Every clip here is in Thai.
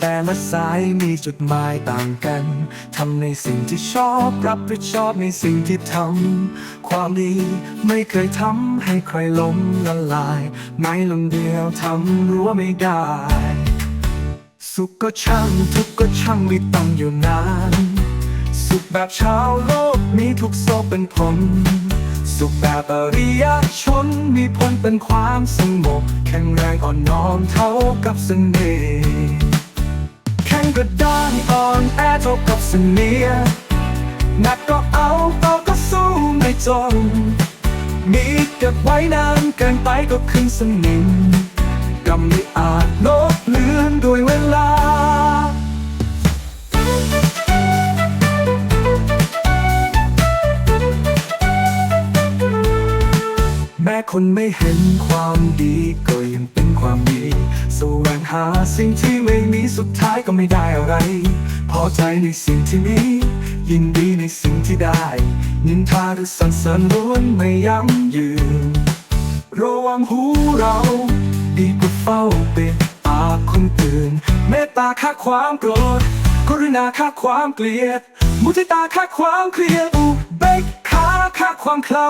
แต่ละสายมีจุดหมายต่างกันทำในสิ่งที่ชอบรับผิดชอบในสิ่งที่ทำความดีไม่เคยทำให้ใครล้มละลายไม่ลงเดียวทำรั้วไม่ได้ สุขก็ช่างทุกข์ก็ช่างไม่ต้องอยู่นาน สุขแบบชาวโลกมีทุกโศกเป็นผลสุขแบบอริยชนมีผลเป็นความสงบแข็งแรงอ่อนน้อมเท่ากับเสน่ห์ กระด้างอ่อนแอเท่ากับเสนียหนักก็เอาเบาก็สู้ไม่จนมีเก็บไว้นานเกินไปก็ขึ้นสนิมกำไม่อาจลบเลือนด้วยเวลาแม้คนไม่เห็นความดีก็ยังเป็นความดี หาสิ่งที่ไม่มีสุดท้ายก็ไม่ได้อะไร พอใจในสิ่งที่มี ยินดีในสิ่งที่ได้ นินทาหรือสรรเสริญล้วนไม่ยั่งยืนระวังหูเรา ดีกว่าเฝ้าปิดปากคนอื่น เมตตาค่าความโกรธกรุณาค่าความเกลียด มุทิตาค่าความเครียดอุเบกขาค่าความเคลา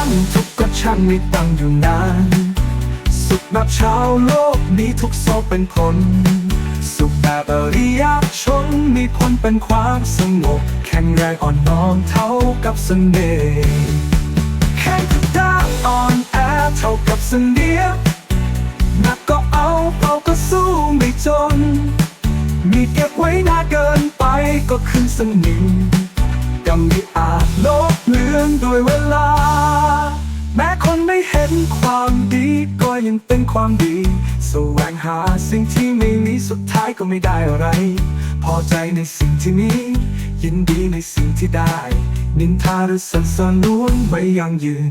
างทุกข์ก็ช่างไม่ตั้งอยู่นาน สุขแบบชาวโลกมีทุกโศกเป็นผล สุขแบบอริยชนมีผลเป็นความสงบ แข็งแรงอ่อนน้อมเท่ากับเสน่ห์แข็งกระด้างอ่อนแอเท่ากับเสนียหนักก็เอาเบาก็สู้ไม่จน มีเก็บไว้นานเกินไปก็ขึ้นสนิมกำไม่อาจลบเลื ยังเป็นความดี แสวงหาสิ่งที่ไม่มีสุดท้ายก็ไม่ได้อะไร พอใจในสิ่งที่มียินดีในสิ่งที่ได้ นินทาหรือสรรเสริญล้วนไม่ยั่งยืน